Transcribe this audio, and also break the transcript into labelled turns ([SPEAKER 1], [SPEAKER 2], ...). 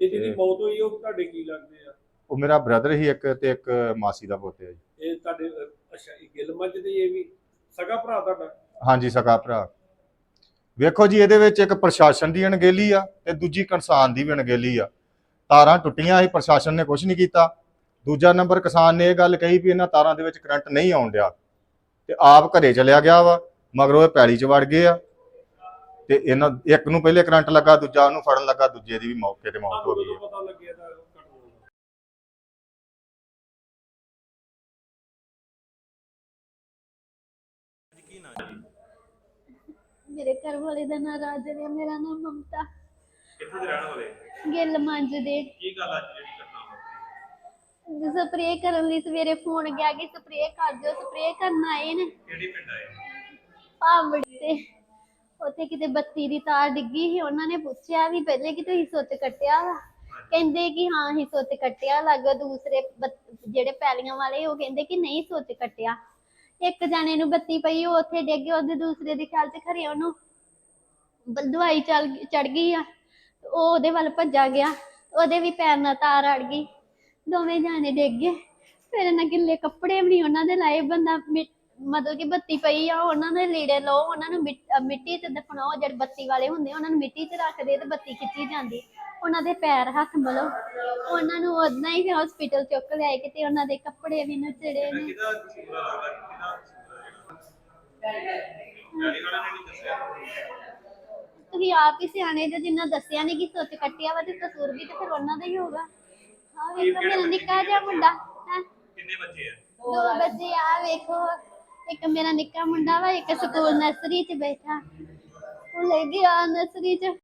[SPEAKER 1] ਤੇ ਜਿਹਦੀ ਮੌਤ ਹੋਈ ਉਹ ਤੁਹਾਡੇ ਕੀ ਲੱਗਦੇ ਆ?
[SPEAKER 2] ਉਹ ਮੇਰਾ ਬ੍ਰਦਰ ਹੀ ਇੱਕ ਤੇ ਇੱਕ ਮਾਸੀ ਦਾ ਪੁੱਤ ਹੈ ਜੀ।
[SPEAKER 1] ਇਹ ਤੁਹਾਡੇ ਅੱਛਾ ਇਹ ਗਿੱਲ ਮੱਝ ਦੇ ਇਹ ਵੀ ਸਗਾ ਭਰਾ ਤੁਹਾਡਾ?
[SPEAKER 2] ਹਾਂਜੀ ਸਕਾ ਭਰਾ। ਵੇਖੋ ਜੀ ਇਹਦੇ ਵਿੱਚ ਇੱਕ ਪ੍ਰਸ਼ਾਸਨ ਦੀ ਅਣਗਹਿਲੀ ਆ ਤੇ ਦੂਜੀ ਕਿਸਾਨ ਦੀ ਵੀ ਅਣਗਹਿਲੀ ਆ। ਤਾਰਾਂ ਟੁੱਟੀਆਂ ਸੀ ਪ੍ਰਸ਼ਾਸਨ ਨੇ ਕੁਝ ਨਹੀਂ ਕੀਤਾ। ਦੂਜਾ ਨੰਬਰ ਕਿਸਾਨ ਨੇ ਇਹ ਗੱਲ ਕਹੀ ਵੀ ਇਹਨਾਂ ਤਾਰਾਂ ਦੇ ਵਿੱਚ ਕਰੰਟ ਨਹੀਂ ਆਉਣ ਡਿਆ ਤੇ ਆਪ ਘਰੇ ਚਲਿਆ ਗਿਆ ਵਾ ਮਗਰੋਂ ਇਹ ਪੈਲੀ 'ਚ ਵੜ ਗਏ ਆ। ਤੇ ਇਹਨਾਂ ਇੱਕ ਨੂੰ ਪਹਿਲੇ ਕਰੰਟ ਲੱਗਾ ਦੂਜਾ ਉਹਨੂੰ ਫੜਨ ਲੱਗਾ ਦੂਜੇ ਦੀ ਵੀ ਮੌਕੇ ਤੇ ਮੌਤ ਹੋ ਗਈ
[SPEAKER 1] ਕਦੋਂ
[SPEAKER 2] ਆ
[SPEAKER 1] ਪਤਾ ਲੱਗਿਆ ਤਾਂ ਘਟਨਾ ਦਾ।
[SPEAKER 3] ਮੇਰੇ ਘਰ ਵਾਲੇ ਦਾ ਨਾਂ ਰਾਜਨ ਹੈ ਮੇਰਾ ਨਾਮ ਮਮਤਾ।
[SPEAKER 4] ਕਿੱਥੇ ਦੇ ਰਹਿਣ ਵਾਲੇ?
[SPEAKER 3] ਗਿੱਲ ਮੰਜ ਦੇ।
[SPEAKER 4] ਕੀ ਗੱਲ ਅੱਜ ਜਿਹੜੀ ਘਟਨਾ ਵਾਪਰੀ?
[SPEAKER 3] ਸਪਰੇਅ ਕਰਨ ਲਈ ਸਵੇਰੇ ਫੋਨ ਗਿਆ ਕਿ ਸਪਰੇਅ ਕਰ ਦਿਓ ਸਪਰੇਅ ਕਰਨ ਆਏ ਨੇ।
[SPEAKER 4] ਕਿਹੜੀ ਪਿੰਡ ਆਏ?
[SPEAKER 3] ਭਾਵੜੀ ਤੇ। ਉੱਥੇ ਕਿਤੇ ਬੱਤੀ ਦੀ ਤਾਰ ਡਿੱਗੀ ਸੀ ਉਹਨਾਂ ਨੇ ਪੁੱਛਿਆ ਵੀ ਪਹਿਲੇ ਕਿ ਤੁਸੀਂ ਸੁੱਤ ਕੱਟਿਆ ਵਾ? ਕਹਿੰਦੇ ਕਿ ਹਾਂ ਹੀ ਸੁੱਤ ਕੱਟਿਆ ਲੱਗ ਦੂਸਰੇ ਬੱਤ- ਜਿਹੜੇ ਪੈਲੀਆਂ ਵਾਲੇ ਉਹ ਕਹਿੰਦੇ ਕਿ ਨਹੀਂ ਸੁੱਤ ਕੱਟਿਆ। ਇੱਕ ਜਾਣੇ ਨੂੰ ਬੱਤੀ ਪਈ ਉਹ ਉੱਥੇ ਡਿੱਗ ਗਿਆ ਉਹਦੇ ਦੂਸਰੇ ਦੇ ਖਿਆਲ 'ਚ ਖਰੇ ਉਹਨੂੰ ਬ- ਦਵਾਈ ਚੱਲ ਚੜ ਗਈ ਆ ਉਹ ਉਹਦੇ ਵੱਲ ਭੱਜਾ ਗਿਆ ਉਹਦੇ ਵੀ ਪੈਰ ਨਾਲ ਤਾਰ ਅੜ ਗਈ। ਦੋਵੇਂ ਜਾਣੇ ਡਿੱਗ ਗਏ। ਫਿਰ ਇਹਨਾਂ ਗਿੱਲੇ ਕੱਪੜੇ ਵੀ ਨਹੀਂ ਉਹਨਾਂ ਦੇ ਲਾਏ ਬੰਦਾ ਮਿ- ਮਤਲਬ ਕਿ ਬੱਤੀ ਪਈ ਆ ਉਹਨਾਂ ਦੇ ਲੀੜੇ ਲਓ ਉਹਨਾਂ ਨੂੰ ਮਿੱਟ- ਅਹ ਮਿੱਟੀ ਤੇ ਦਫਨਾਓ ਜਿਹੜੇ ਬੱਤੀ ਵਾਲੇ ਹੁੰਦੇ ਉਹਨਾਂ ਨੂੰ ਮਿੱਟੀ 'ਚ ਰੱਖਦੇ ਤੇ ਬੱਤੀ ਖਿੱਚੀ ਜਾਂਦੀ। ਉਹਨਾਂ ਦੇ ਪੈਰ ਹੱਥ ਮਲੋ। ਉਹਨਾਂ ਨੂੰ ਉਦਾਂ ਹੀ ਹਸਪੀਟਲ ਚੁੱਕ ਲਿਆਏ ਕਿਤੇ ਉਹਨਾਂ ਦੇ ਕੱਪੜੇ ਵੀ ਨਚੜੇ ਨੇ।
[SPEAKER 4] ਕਿਹਦਾ ਕਸੂਰ ਆ ਲੱਗਦਾ ਕਿ ਕਿਹਦਾ ਕਸੂਰ ਆ ਜਿਹੜਾ? ਡੈਡੀ ਵਾਲਿਆਂ ਨੇ ਨਹੀਂ ਦੱਸਿਆ?
[SPEAKER 3] ਤੁਸੀਂ ਆਪ ਹੀ ਸਿਆਣੇ ਜੇ ਜਿੰਨਾ ਦੱਸਿਆ ਨਹੀਂ ਕਿ ਸੋਚ ਕੱਟਿਆ ਵਾ ਤੇ ਕਸੂਰ ਵੀ ਤੇ ਫਿਰ ਉਹਨਾਂ ਦਾ ਹੀ ਹੋਗਾ ਹਾਂ ਵੇਖੋ ਮੇਰਾ ਨਿੱਕਾ ਜਿਹਾ ਮੁੰਡਾ ਹੈ।
[SPEAKER 4] ਕਿੰਨੇ ਬੱਚੇ ਆ?
[SPEAKER 3] ਦੋ ਬੱਚੇ ਆ ਵੇਖੋ। ਇੱਕ ਮੇਰਾ ਨਿੱਕਾ ਮੁੰਡਾ ਵਾ, ਇੱਕ ਸਕੂਲ ਨਰਸਰੀ 'ਚ ਬੈਠਾ। ਉਹ ਲੈ ਗਿਆ ਨਰਸਰੀ 'ਚ।